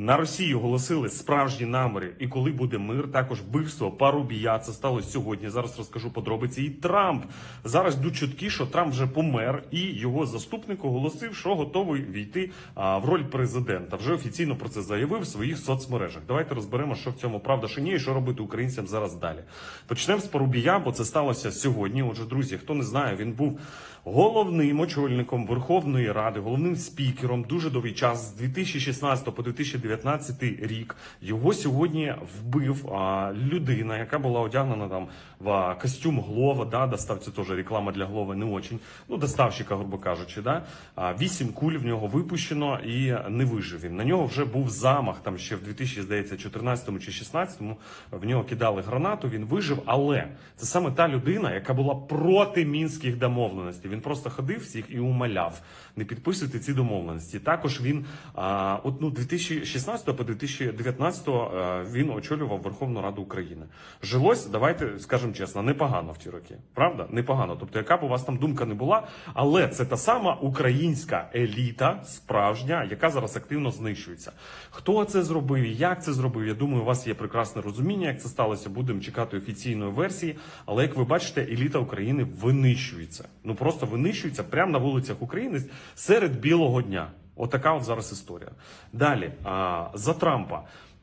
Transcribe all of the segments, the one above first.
На Росії оголосили справжні наміри, і коли буде мир, також вбивство Парубія. Це сталося сьогодні. Зараз розкажу подробиці. І Трамп зараз йдуть чутки, що Трамп вже помер, і його заступник оголосив, що готовий війти а, в роль президента. Вже офіційно про це заявив в своїх соцмережах. Давайте розберемо, що в цьому правда, що ні, і що робити українцям зараз далі. Почнемо з Парубія, бо це сталося сьогодні. Отже, друзі, хто не знає, він був головним очільником Верховної Ради, головним спікером дуже довгий час з 2016 по 2019 рік. Його сьогодні вбив а, людина, яка була одягнена там в костюм Глова. Да, достав це теж реклама для Глова не очень. Ну, доставщика, грубо кажучи, да. А, вісім куль в нього випущено і не вижив він. На нього вже був замах там ще в 2014 чи 16 в нього кидали гранату. Він вижив, але це саме та людина, яка була проти мінських домовленостей. Він просто ходив всіх і умоляв не підписуйте ці домовленості. Також він а, от ну 2016 по 2019 а, він очолював Верховну Раду України. Жилось, давайте скажемо чесно, непогано в ті роки. Правда? Непогано. Тобто, яка б у вас там думка не була, але це та сама українська еліта, справжня, яка зараз активно знищується. Хто це зробив? Як це зробив? Я думаю, у вас є прекрасне розуміння, як це сталося. Будемо чекати офіційної версії. Але як ви бачите, еліта України винищується. Ну просто винищується прямо на вулицях України серед білого дня. Отака от зараз історія. Далі за Трампа.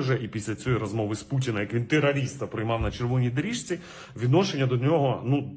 же. І після цієї розмови з Путіна, як він терориста приймав на червоній доріжці, відношення до нього ну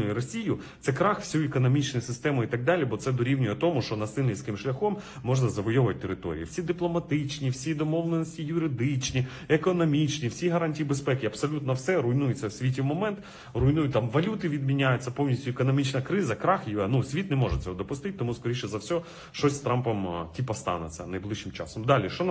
і Росією, це крах всю економічну систему і так далі, бо це дорівнює тому, що насильницьким шляхом можна завойовувати території. Всі дипломатичні, всі домовленості юридичні, економічні, всі гарантії безпеки, абсолютно все руйнується в світі в момент. Руйнують там валюти, відміняються повністю економічна криза, крах її. Ну світ не може цього допустити, тому скоріше за все щось з Трампом а, типа станеться найближчим часом. Далі що